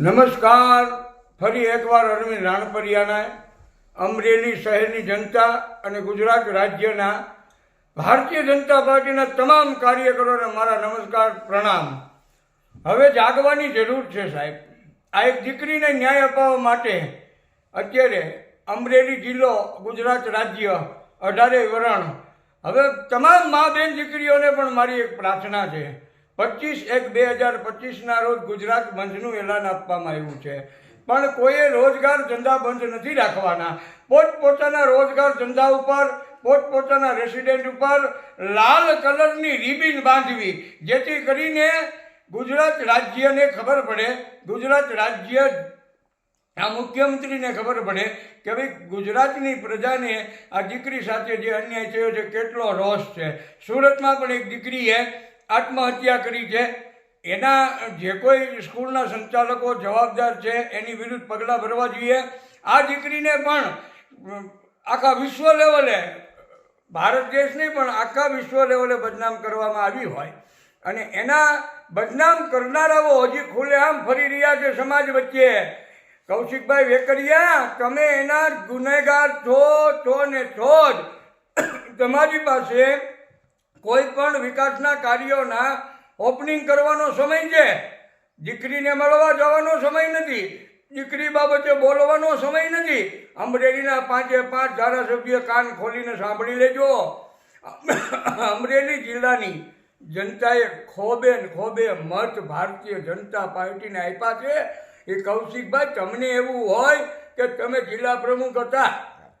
નમસ્કાર. ફરી એકવાર અરવિંદ રાણપરિયાના, અમરેલી શહેરની જનતા અને ગુજરાત રાજ્યના ભારતીય જનતા પાર્ટીના તમામ કાર્યકરોને મારા નમસ્કાર, પ્રણામ. હવે જાગવાની જરૂર છે સાહેબ. આ એક દીકરીને ન્યાય અપાવવા માટે અત્યારે અમરેલી જિલ્લો, ગુજરાત રાજ્ય, અઢારે વરણ. હવે તમામ મા બહેન દીકરીઓને પણ મારી એક પ્રાર્થના છે. પચીસ એક બે હજાર પચીસના રોજ ગુજરાત બંધનું એલાન આપવામાં આવ્યું છે. પણ કોઈએ રોજગાર ધંધા બંધ નથી રાખવાના. પોતપોતાના રોજગાર ધંધા ઉપર, પોતપોતાના રેસિડેન્ટ ઉપર લાલ કલરની રિબિન બાંધવી, જેથી કરીને ગુજરાત રાજ્યને ખબર પડે, ગુજરાત રાજ્ય, આ મુખ્યમંત્રીને ખબર પડે કે ભાઈ ગુજરાતની પ્રજાને આ દીકરી સાથે જે અન્યાય થયો છે, કેટલો રોષ છે. સુરતમાં પણ એક દીકરીએ આત્મહત્યા કરી છે. એના જે કોઈ સ્કૂલના સંચાલકો જવાબદાર છે, એની વિરુદ્ધ પગલાં ભરવા જોઈએ. આ દીકરીને પણ આખા વિશ્વ લેવલે, ભારત દેશ નહીં, પણ આખા વિશ્વ લેવલે બદનામ કરવામાં આવી હોય. અને એના બદનામ કરનારાઓ હજી ખુલ્લેઆમ ફરી રહ્યા છે સમાજ વચ્ચે. કૌશિકભાઈ વેકરિયા, તમે એના ગુનેગાર છો છો ને છો જ. તમારી પાસે કોઈ પણ વિકાસના કાર્યોના ઓપનિંગ કરવાનો સમય છે. દીકરીને મળવા જવાનો સમય નથી. દીકરી બાબતે બોલવાનો સમય નથી. અમરેલીના પાંચે પાંચ ધારાસભ્ય કાન ખોલીને સાંભળી લેજો. અમરેલી જિલ્લાની જનતાએ ખોબે ખોબે મત ભારતીય જનતા પાર્ટીને આપ્યા છે. એ કૌશિકભાઈ, તમને એવું હોય કે તમે જિલ્લા પ્રમુખ હતા.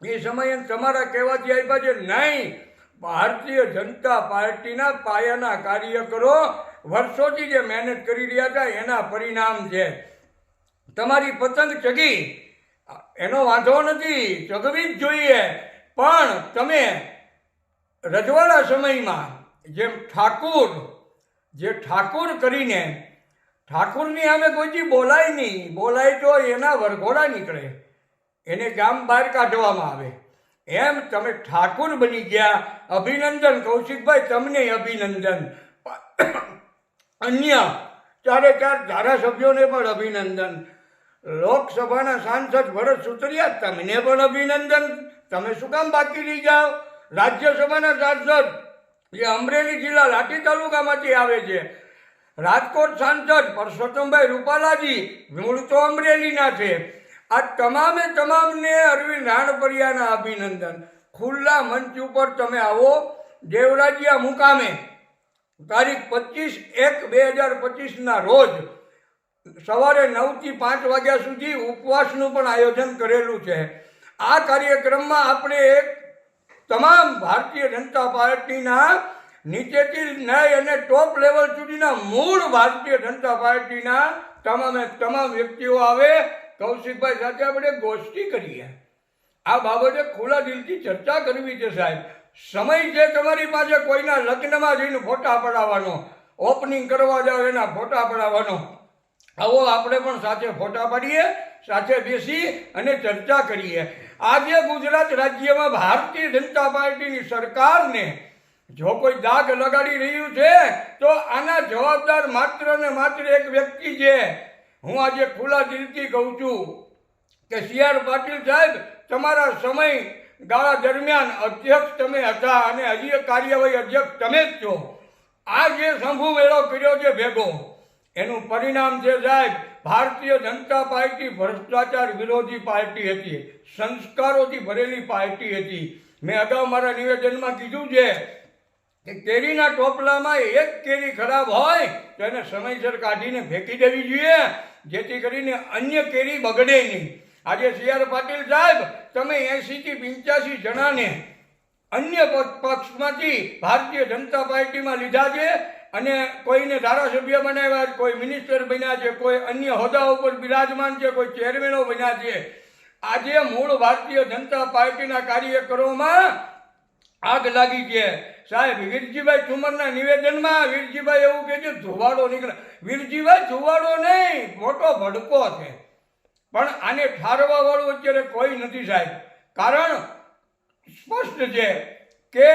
એ સમયે તમારા કહેવાથી આપ્યા છે, નહીં ભારતીય જનતા પાર્ટીના પાયાના કાર્યકરો વર્ષોથી જે મહેનત કરી રહ્યા હતા એના પરિણામ છે. તમારી પતંગ ચગી. એનો વાંધો નથી, ચગવી જ જોઈએ. પણ તમે રજવાડા સમયમાં જેમ ઠાકુર, જે ઠાકુર કરીને, ઠાકુરની સામે કોઈથી બોલાય નહીં, બોલાય તો એના વરઘોડા નીકળે. એને ગામ બહાર કાઢવામાં આવે. એમ તમે ઠાકુર બની ગયા. અભિનંદન, કૌશિકભાઈ, તમને અભિનંદન. અન્ય ચારે ચાર ધારાસભ્યોને પણ અભિનંદન. લોકસભાના સાંસદ ભરત સુતરિયા, તમને પણ અભિનંદન. તમે શું કામ બાકી રહી જાઓ? રાજ્યસભાના સાંસદ જે અમરેલી જિલ્લા લાઠી તાલુકામાંથી આવે છે. રાજકોટ સાંસદ પરસોત્તમભાઈ રૂપાલાજી, મૂળ તો અમરેલીના છે. આ તમામે તમામને અરવિંદ રાણપરિયાના અભિનંદન. ખુલ્લા મંચ ઉપર તમે આવો. દેવરાજિયા મુકામે. તારીખ પચીસ એક બે હજાર પચીસના રોજ સવારે નવથી પાંચ વાગ્યા સુધી ઉપવાસનું પણ આયોજન કરેલું છે. આ કાર્યક્રમમાં આપણે એક તમામ ભારતીય જનતા પાર્ટીના નીચેથી ન્યાય અને ટોપ લેવલ સુધીના મૂળ ભારતીય જનતા પાર્ટીના તમામે તમામ વ્યક્તિઓ આવે. કૌશિકભાઈ સાથે આપણે ગોષ્ઠી કરીએ. આ બાબતે ખુલ્લા દિલથી ચર્ચા કરવી છે સાહેબ. સમય છે તમારી પાસે કોઈના લગ્નમાં જઈને ફોટા પડાવવાનો. ઓપનિંગ કરવા જાવ એના ફોટા પડાવવાનો. આવો આપણે પણ સાથે ફોટા પાડીએ, સાથે બેસી અને ચર્ચા કરીએ. આજે ગુજરાત રાજ્યમાં ભારતીય જનતા પાર્ટીની સરકારને જો કોઈ દાગ લગાડી રહ્યું છે, તો આના જવાબદાર માત્ર ને માત્ર એક વ્યક્તિ છે. હું આજે ખુલ્લા દિલથી કહું છું કે સી આર પાટીલ સાહેબ, તમારા સમય ગાળા દરમિયાન અધ્યક્ષ તમે હતા અને હજી કાર્યવાહી અધ્યક્ષ તમે જ છો. આ જે શંભુ મેળો કર્યો છે ભેગો, એનું પરિણામ છે સાહેબ, ભારતીય જનતા પાર્ટી ભ્રષ્ટાચાર વિરોધી પાર્ટી હતી, સંસ્કારોથી ભરેલી પાર્ટી હતી. મેં અગાઉ મારા નિવેદનમાં કીધું છે કે કેરીના ટોપલામાં એક કેરી ખરાબ હોય તો એને સમયસર કાઢીને ફેંકી દેવી જોઈએ. જેથી કરીને અન્ય કેરી બગડે નહીં. આજે સી આર પાટીલ સાહેબ, તમે એંશીથી પંચ્યાસી જણાને અન્ય પક્ષ- પક્ષમાંથી ભારતીય જનતા પાર્ટીમાં લીધા છે અને કોઈને ધારાસભ્ય બનાવ્યા છે કોઈ મિનિસ્ટર બન્યા છે, કોઈ અન્ય હોદ્દા ઉપર બિરાજમાન છે, કોઈ ચેરમેનો બન્યા છે. આજે મૂળ ભારતીય જનતા પાર્ટીના કાર્યકરોમાં આગ લાગી છે સાહેબ, વીરજીભાઈ ઠુમરના નિવેદનમાં વીરજીભાઈ એવું કહે છે, ધુવાડો નીકળે. વીરજીભાઈ, ધુવાડો નહીં, મોટો ભડકો છે. પણ આને ઠારવા વાળું અત્યારે કોઈ નથી સાહેબ. કારણ સ્પષ્ટ છે કે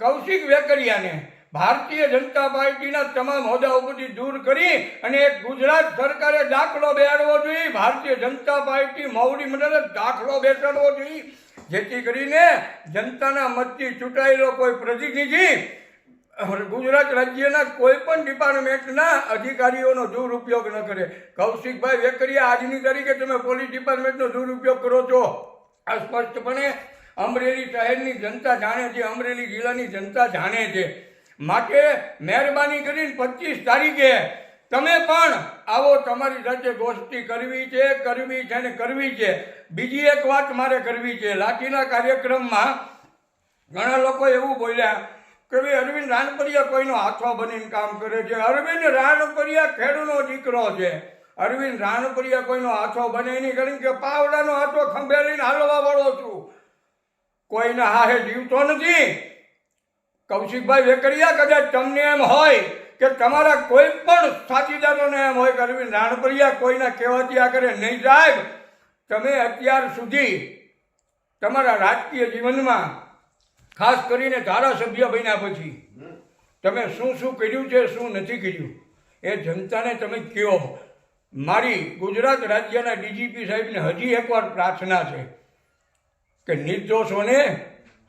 કૌશિક વેકરિયાને ભારતીય જનતા પાર્ટીના તમામ હોદ્દા ઉપરથી દૂર કરી અને એક ગુજરાત સરકારે દાખલો બેસાડવો જોઈએ, ભારતીય જનતા પાર્ટી મોવડી મંડળે દાખલો બેસાડવો જોઈએ. જેથી કરીને જનતાના મતથી ચૂંટાયેલો કોઈ પ્રતિનિધિ ગુજરાત રાજ્યના કોઈ પણ ડિપાર્ટમેન્ટના અધિકારીઓનો દુરુપયોગ ન કરે. કૌશિકભાઈ વેકરિયા, આજની તારીખે તમે પોલીસ ડિપાર્ટમેન્ટનો દુરુપયોગ કરો છો. આ સ્પષ્ટપણે અમરેલી શહેરની જનતા જાણે છે, અમરેલી જિલ્લાની જનતા જાણે છે. માટે મહેરબાની કરીને પચીસ તારીખે તમે પણ આવો તમારી સાથે ગોષ્ઠી કરવી છે કરવી છે ને કરવી છે. બીજી એક વાત મારે કરવી છે. લાઠીના કાર્યક્રમમાં ઘણા લોકો એવું બોલ્યા કે ભાઈ અરવિંદ રાનપરિયા કોઈનો હાથો બનીને કામ કરે છે? અરવિંદ રાનપરિયા ખેડૂનો દીકરો છે. અરવિંદ રાનપરિયા કોઈનો હાથો બને નહીં કારણ કે પાવડાનો હાથો ખંભેલીને હાલવા વાળો છું. કોઈના હાહે જીવતો નથી. કૌશિકભાઈ વેકરિયા કદાચ તમને એમ હોય કે તમારા કોઈ પણ સાથીદારોને એમ હોય કે અરવિંદ રાણપરિયા કોઈના કહેવાથી આ કરે નહીં સાહેબ તમે અત્યાર સુધી તમારા રાજકીય જીવનમાં ખાસ કરીને ધારાસભ્ય બન્યા પછી તમે શું શું કર્યું છે શું નથી કર્યું? એ જનતાને તમે કહો. મારી ગુજરાત રાજ્યના ડીજીપી સાહેબને હજી એકવાર પ્રાર્થના છે કે નિર્દોષોને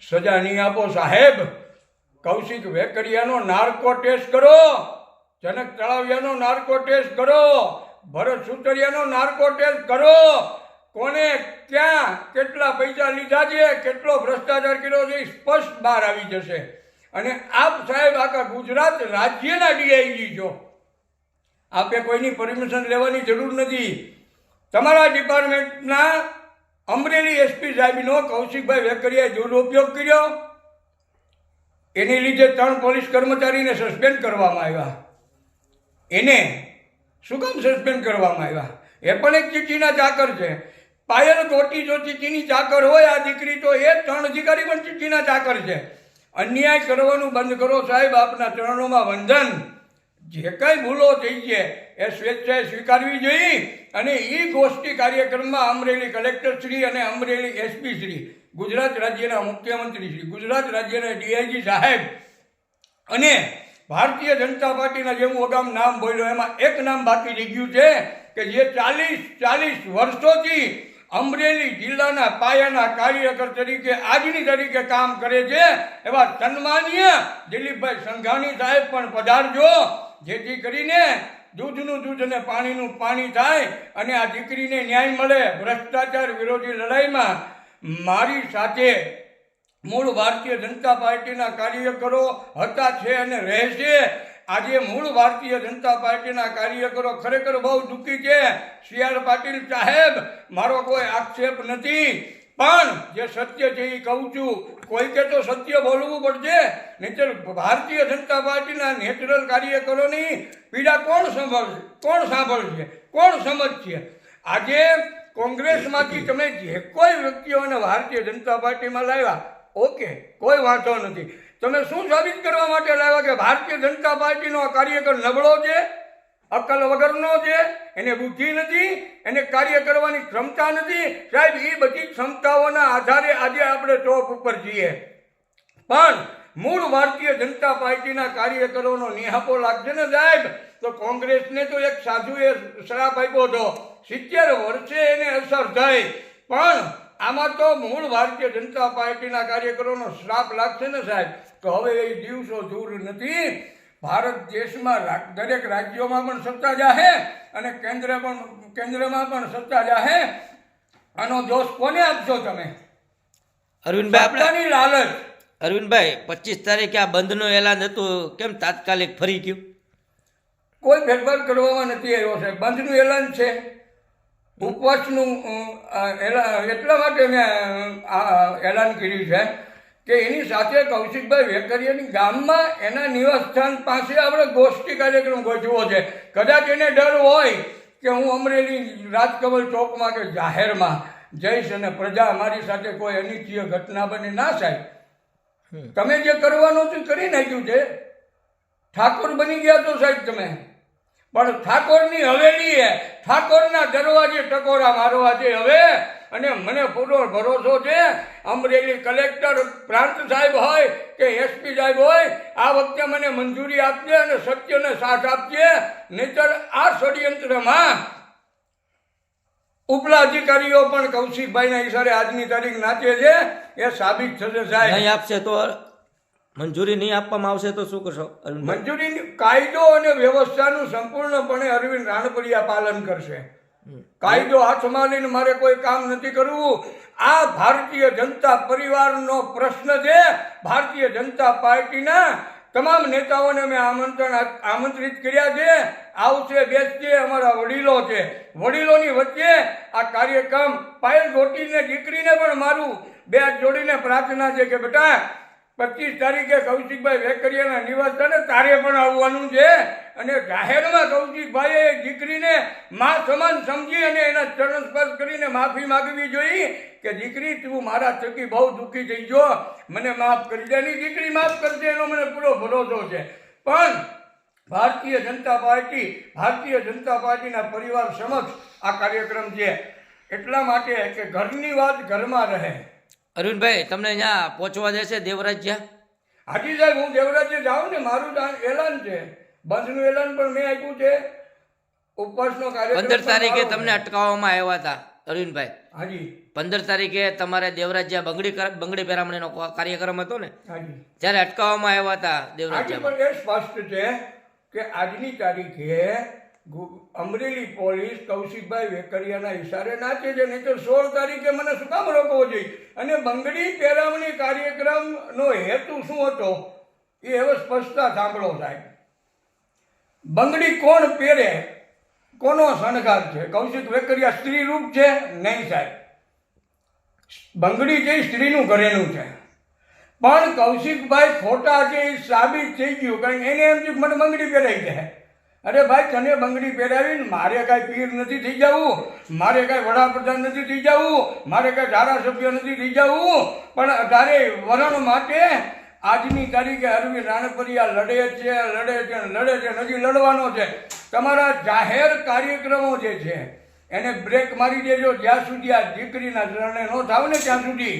સજા નહીં આપો સાહેબ. કૌશિક વેકરિયાનો નાર્કો ટેસ્ટ કરો, જનક તળાવિયાનો નાર્કો ટેસ્ટ કરો, ભરત સુતરિયાનો નાર્કો ટેસ્ટ કરો. કોને ક્યાં કેટલા પૈસા લીધા છે, કેટલો ભ્રષ્ટાચાર કર્યો છે, એ સ્પષ્ટ બહાર આવી જશે. અને આપ સાહેબ આખા ગુજરાત રાજ્યના ડીઆઈજી છો. આપે કોઈની પરમિશન લેવાની જરૂર નથી. તમારા ડિપાર્ટમેન્ટના અમરેલી એસપી સાહેબનો કૌશિકભાઈ વેકરિયાએ દુરુપયોગ કર્યો. એની લીધે ત્રણ પોલીસ કર્મચારીને સસ્પેન્ડ કરવામાં આવ્યા. એને શું કામ સસ્પેન્ડ કરવામાં આવ્યા? એ પણ એક ચીઠીના ચાકર છે. પાયલ ગોટી જો ચીઠીની ચાકર હોય, આ દીકરી તો એ ત્રણ અધિકારી પણ ચીઠીના ચાકર છે. અન્યાય કરવાનું બંધ કરો સાહેબ, આપના ચરણોમાં વંદન. જે કાંઈ ભૂલો થઈ છે, એ સ્વેચ્છાએ સ્વીકારવી જોઈએ. અને એ ગોષ્ઠી કાર્યક્રમમાં અમરેલી કલેક્ટર શ્રી અને અમરેલી એસપી શ્રી ગુજરાત રાજ્યના મુખ્યમંત્રી શ્રી ગુજરાત રાજ્યના ડીઆઈજી સાહેબ અને ભારતીય જનતા પાર્ટીના જે હું અગામ નામ બોલ્યો, એમાં એક નામ બાકી રહી ગયું છે કે જે ચાલીસ ચાલીસ વર્ષોથી અમરેલી જિલ્લાના પાયાના કાર્યકર તરીકે, આજની તરીકે કામ કરે છે. એવા સન્માનીય દિલીપભાઈ સંઘાણી સાહેબ પણ પધારજો, જેથી કરીને દૂધનું દૂધ અને પાણીનું પાણી થાય અને આ દીકરીને ન્યાય મળે. ભ્રષ્ટાચાર વિરોધી લડાઈમાં મારી સાથે મૂળ ભારતીય જનતા પાર્ટીના કાર્યકરો હતા છે અને રહેશે. આજે મૂળ ભારતીય જનતા પાર્ટીના કાર્યકરો ખરેખર બહુ દુઃખી છે. સી આર પાટીલ સાહેબ, મારો કોઈ આક્ષેપ નથી. પણ જે સત્ય છે એ કહું છું, કોઈકે તો સત્ય બોલવું પડશે. નહીતર ભારતીય જનતા પાર્ટીના નેચરલ કાર્યકરોની પીડા કોણ સાંભળશે? કોણ સાંભળશે? કોણ સમજશે? આજે કોંગ્રેસમાંથી તમે જે કોઈ વ્યક્તિઓને ભારતીય જનતા પાર્ટીમાં લાવ્યા, ઓકે, કોઈ વાંધો નથી. તમે શું સાબિત કરવા માટે લાવ્યા કે ભારતીય જનતા પાર્ટીનો આ કાર્યકર નબળો છે અકલ વગરનો છે, એને બુદ્ધિ નથી, એને કાર્ય કરવાની ક્ષમતા નથી? સાહેબ એ બધી ક્ષમતાઓના આધારે આજે આપણે ટોપ ઉપર જઈએ પણ મૂળ ભારતીય જનતા પાર્ટીના કાર્યકરોનો નિહાપો લાગશે ને સાહેબ? તો કોંગ્રેસને તો એક સાધુએ શ્રાપ આપ્યો હતો. સિત્તેર વર્ષે એને અસર થઈ. પણ આમાં તો મૂળ ભારતીય જનતા પાર્ટીના કાર્યકરોનો શ્રાપ લાગશે ને સાહેબ? તો હવે એ દિવસો દૂર નથી. ભારત દેશમાં દરેક રાજ્યોમાં પણ સત્તા જાહે અને કેન્દ્ર પણ કેન્દ્રમાં પણ સત્તા જાહે. આનો દોષ કોને આપશો તમે? અરવિંદભાઈ આપણાની લાલચ. અરવિંદભાઈ પચીસ તારીખે આ બંધનું એલાન હતું. કેમ તાત્કાલિક ફરી ગયું? કોઈ ફેરફાર કરવામાં નથી આવ્યો છે બંધનું એલાન છે. ઉપવાસનું એટલા માટે મેં આ એલાન કર્યું છે કે એની સાથે કૌશિકભાઈ વેકરિયાની ગામમાં એના નિવાસ સ્થાન પાસે આપણે ગોષ્ઠી કાર્યક્રમ ગોઠવો છે. કદાચ એને ડર હોય કે હું અમરેલી રાજકમલ ચોકમાં કે જાહેરમાં જઈશ અને પ્રજા મારી સાથે કોઈ અનિચ્છીય ઘટના બને ના સાહેબ. તમે જે કરવાનું હતું કરી નાખ્યું છે. ઠાકોર બની ગયા તો સાહેબ તમે. પણ ઠાકોરની હવેલી હે ઠાકોરના દરવાજે ટકોરા મારવા છે હવે, અને મને પૂરો ભરોસો છે, અમરેલી કલેક્ટર પ્રાંત સાહેબ હોય કે એસપી સાહેબ હોય, આ વખતે મને મંજૂરી આપજે અને સત્યને સાથ આપજે, નહીતર આ ષડયંત્રમાં ઉપલા અધિકારીઓ પણ કૌશિકભાઈના ઈશારે આજની તારીખ નાચે છે, એ સાબિત થશે સાહેબ. આપશે તો મંજૂરી નહીં આપવામાં આવશે તો શું કરશો? મંજૂરી કાયદો અને વ્યવસ્થાનું સંપૂર્ણપણે અરવિંદ રાણપરિયા પાલન કરશે. કાયદો હાથમાં લઈને મારે કોઈ કામ નથી કરવું. આ ભારતીય જનતા પરિવારનો પ્રશ્ન છે. ભારતીય જનતા પાર્ટીના તમામ નેતાઓને મેં આમંત્રણ આમંત્રિત કર્યા છે. આવશે બેસશે અમારા વડીલો છે. વડીલોની વચ્ચે આ કાર્યક્રમ પાયલ ગોટીને દીકરીને પણ મારું બે જોડીને પ્રાર્થના છે કે બેટા પચીસ તારીખે કૌશિકભાઈ વેકરિયાના નિવાસસ્થાને તારે પણ આવવાનું છે. અને જાહેરમાં કૌશિકભાઈએ દીકરીને મા સમાન સમજી અને એના ચરણ સ્પર્શ કરીને માફી માગવી જોઈએ કે દીકરી, તું મારા થકી બહુ દુઃખી થઈ ગયો. મને માફ કરી દે. એની દીકરી માફ કરશે એનો મને પૂરો ભરોસો છે. પણ ભારતીય જનતા પાર્ટી, ભારતીય જનતા પાર્ટીના પરિવાર સમક્ષ આ કાર્યક્રમ છે. એટલા માટે કે ઘરની વાત ઘરમાં રહે. અરવિંદભાઈ તમને અહીંયા પહોંચવા દેશે દેવરાજ્યા? હાજી સાહેબ હું દેવરાજે જાઉં ને મારું એલાન છે. બંધનું એલાન પણ મેં આપ્યું છે. ઉપવાસનો કાર્યક્રમ પંદર તારીખે તમને અટકાવવામાં આવ્યા હતા અરવિંદભાઈ હાજી. પંદર તારીખે તમારે દેવરાજ્યા બંગડી બંગડી પેરામણીનો કાર્યક્રમ હતો ને? જ્યારે ત્યારે અટકાવવામાં આવ્યા હતા આજે દેવરાજ્યામાં. પણ એ સ્પષ્ટ છે કે આજની તારીખે અમરેલી પોલીસ કૌશિકભાઈ વેકરિયાના ઇશારે નાચે છે નહીં તો સોળ તારીખે મને શું કામ રોકવો જોઈએ? અને બંગડી પહેરાવણી કાર્યક્રમનો હેતુ શું હતો? એ હવે સ્પષ્ટતા સાંભળો સાહેબ. બંગડી કોણ પહેરે? કોનો શણગાર છે? કૌશિક વેકરિયા સ્ત્રી રૂપ છે? નહીં સાહેબ. બંગડી જે સ્ત્રીનું ઘરેનું છે. પણ કૌશિકભાઈ ખોટા છે એ સાબિત થઈ ગયું, કારણ એને એમ મને બંગડી પહેરાઈ છે અરે ભાઈ, તને બંગડી પહેરાવીને મારે કાંઈ પીર નથી થઈ જવું, મારે કાંઈ વડાપ્રધાન નથી થઈ જવું, મારે કાંઈ ધારાસભ્ય નથી થઈ જવું. પણ તારે વરણ માટે આજની તારીખે અરવિંદ રાણપરિયા લડે છે લડે છે લડે છે હજી લડવાનો છે. તમારા જાહેર કાર્યક્રમો જે છે, એને બ્રેક મારી દેજો. જ્યાં સુધી આ દીકરીના શરણે ન થાવ ને ત્યાં સુધી.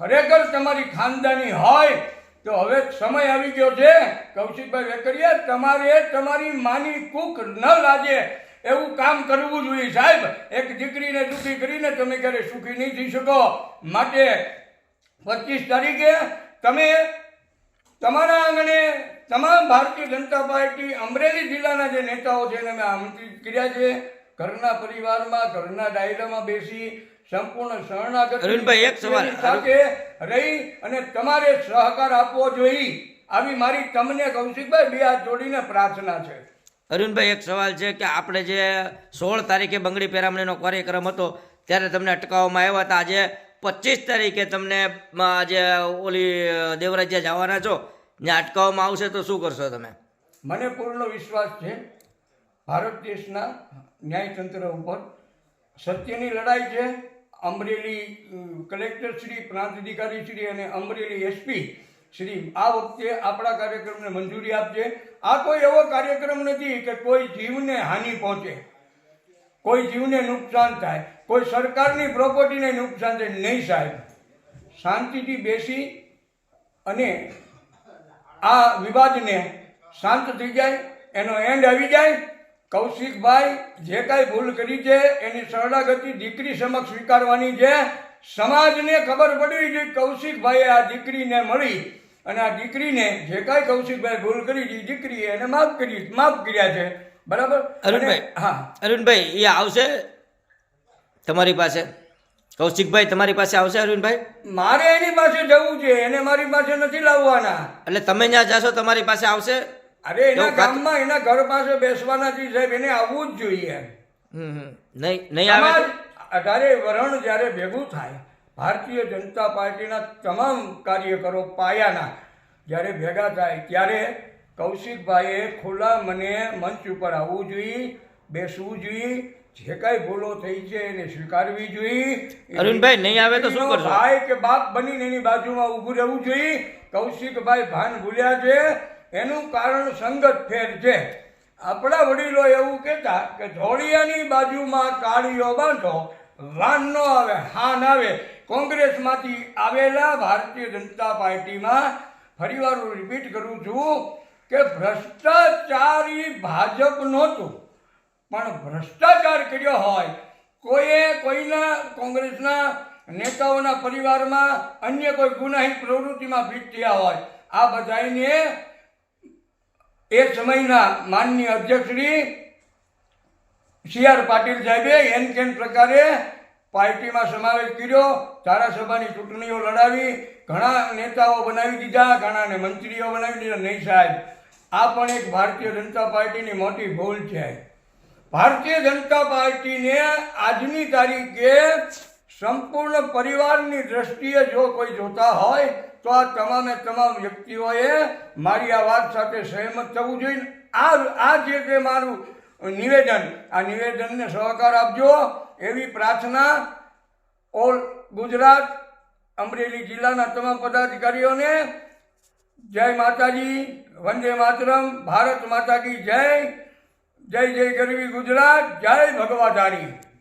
ખરેખર તમારી ખાનદાની હોય તો હવે સમય આવી ગયો છે. કૌશિકભાઈ વેકરિયા, તમારે તમારી માની કૂક ન લાગે. એવું કામ કરવું જોઈએ. સાહેબ, એક દીકરીને દુઃખી કરીને તમે ક્યારે સુખી નહીં થઈ શકો. માટે પચીસ તારીખે તમે તમારા આંગણે તમામ ભારતીય જનતા પાર્ટી, અમરેલી જિલ્લાના જે નેતાઓ છે એને મેં આમંત્રિત કર્યા છે. ઘરના પરિવારમાં, ઘરના ડાયરામાં બેસી સંપૂર્ણ શરણાગત અરવિંદભાઈ, એક સવાલ. સાથે રહી અને તમારે સહકાર આપવો જોઈએ. આવી મારી તમને કૌશિકભાઈ બે હાથ જોડીને પ્રાર્થના છે. અરવિંદભાઈ એક સવાલ છે કે આપણે જે સોળ તારીખે બંગડી પેરામણીનો કાર્યક્રમ હતો ત્યારે તમને અટકાવવામાં આવ્યા હતા. આજે પચીસ તારીખે તમને આજે ઓલી દેવરાજ્યા જવાના છો ત્યાં અટકાવવામાં આવશે તો શું કરશો તમે? મને પૂર્ણ વિશ્વાસ છે ભારત દેશના ન્યાયતંત્ર ઉપર સત્યની લડાઈ છે અમરેલી કલેક્ટર શ્રી પ્રાંત અધિકારી શ્રી અને અમરેલી એસપી શ્રી આ વખતે આપણા કાર્યક્રમને મંજૂરી આપજે. આ કોઈ એવો કાર્યક્રમ નથી કે કોઈ જીવને હાનિ પહોંચે. કોઈ જીવને નુકસાન થાય. કોઈ સરકારની પ્રોપર્ટીને નુકસાન થાય. નહીં સાહેબ. શાંતિથી બેસી અને આ વિવાદને શાંત થઈ જાય. એનો એન્ડ આવી જાય. કૌશિકભાઈ જે કાંઈ ભૂલ કરી છે એની શરણાગતિ દીકરી સમક્ષ સ્વીકારવાની છે. સમાજને ખબર પડવી જોઈએ કૌશિકભાઈએ આ દીકરીને મળી. અને આ દીકરીને જે કાંઈ કૌશિકભાઈ ભૂલ કરી છે દીકરીએ એને માફ કરી માફ કર્યા છે. બરાબર? અરુણભાઈ હા. અરુણભાઈ એ આવશે? તમારી પાસે? કૌશિકભાઈ તમારી પાસે આવશે અરવિંદભાઈ મારે એની પાસે જવું છે એને મારી પાસે નથી લાવવાના. એટલે તમે જ્યાં જાશો તમારી પાસે આવશે? અરે એના ગામમાં એના ઘર પાસે બેસવાના છે સાહેબ એને આવવું જ જોઈએ. નહીં નહીં આવે અઢારે વરણ જ્યારે ભેગું થાય ભારતીય જનતા પાર્ટીના તમામ કાર્યકરો પાયાના જ્યારે ભેગા થાય ત્યારે કૌશિકભાઈએ ખુલ્લા મને મંચ ઉપર આવવું જોઈએ બેસવું જોઈએ જે કાંઈ ભૂલો થઈ છે એને સ્વીકારવી જોઈએ. અરુણભાઈ નહીં આવે તો શું કરશો? ભાઈ કે બાપ બનીને એની બાજુમાં ઊભું રહેવું જોઈએ. કૌશિકભાઈ ભાન ભૂલ્યા છે. એનું કારણ સંગત ફેર છે. આપણા વડીલો એવું કહેતા કે ધોળિયાની બાજુમાં કાળીઓ બાંધો, વાન ન આવે, હાન આવે. કોંગ્રેસમાંથી આવેલા ભારતીય જનતા પાર્ટીમાં ફરીવાર હું રિપીટ કરું છું કે ભ્રષ્ટાચારી ભાજપ નહોતું, પણ ભ્રષ્ટાચાર કર્યો હોય, કોઈએ કોઈના કોંગ્રેસના નેતાઓના પરિવારમાં અન્ય કોઈ ગુનાહિત પ્રવૃત્તિમાં ફીટ થયા હોય, આ બધાને એ સમયના માનનીય અધ્યક્ષશ્રી સી આર પાટીલ સાહેબે એન કેન પ્રકારે પાર્ટીમાં સમાવેશ કર્યો. ધારાસભાની ચૂંટણીઓ લડાવી, ઘણા નેતાઓ બનાવી દીધા ઘણાને મંત્રીઓ બનાવી દીધા. નહીં સાહેબ, આ પણ એક ભારતીય જનતા પાર્ટીની મોટી ભૂલ છે. ભારતીય જનતા પાર્ટીને આજની તારીખે સંપૂર્ણ પરિવારની દ્રષ્ટિએ જો કોઈ જોતા હોય તો આ તમામે તમામ વ્યક્તિઓએ મારી આ વાત સાથે સહેમત થવું જોઈએ આ આ જે તે મારું નિવેદન, આ નિવેદનને સહકાર આપજો. એવી પ્રાર્થના ઓલ ગુજરાત, અમરેલી જિલ્લાના તમામ પદાધિકારીઓને. જય માતાજી, વંદે માતરમ, ભારત માતા કી જય. જય જય ગરવી ગુજરાત, જય ભગવાધારી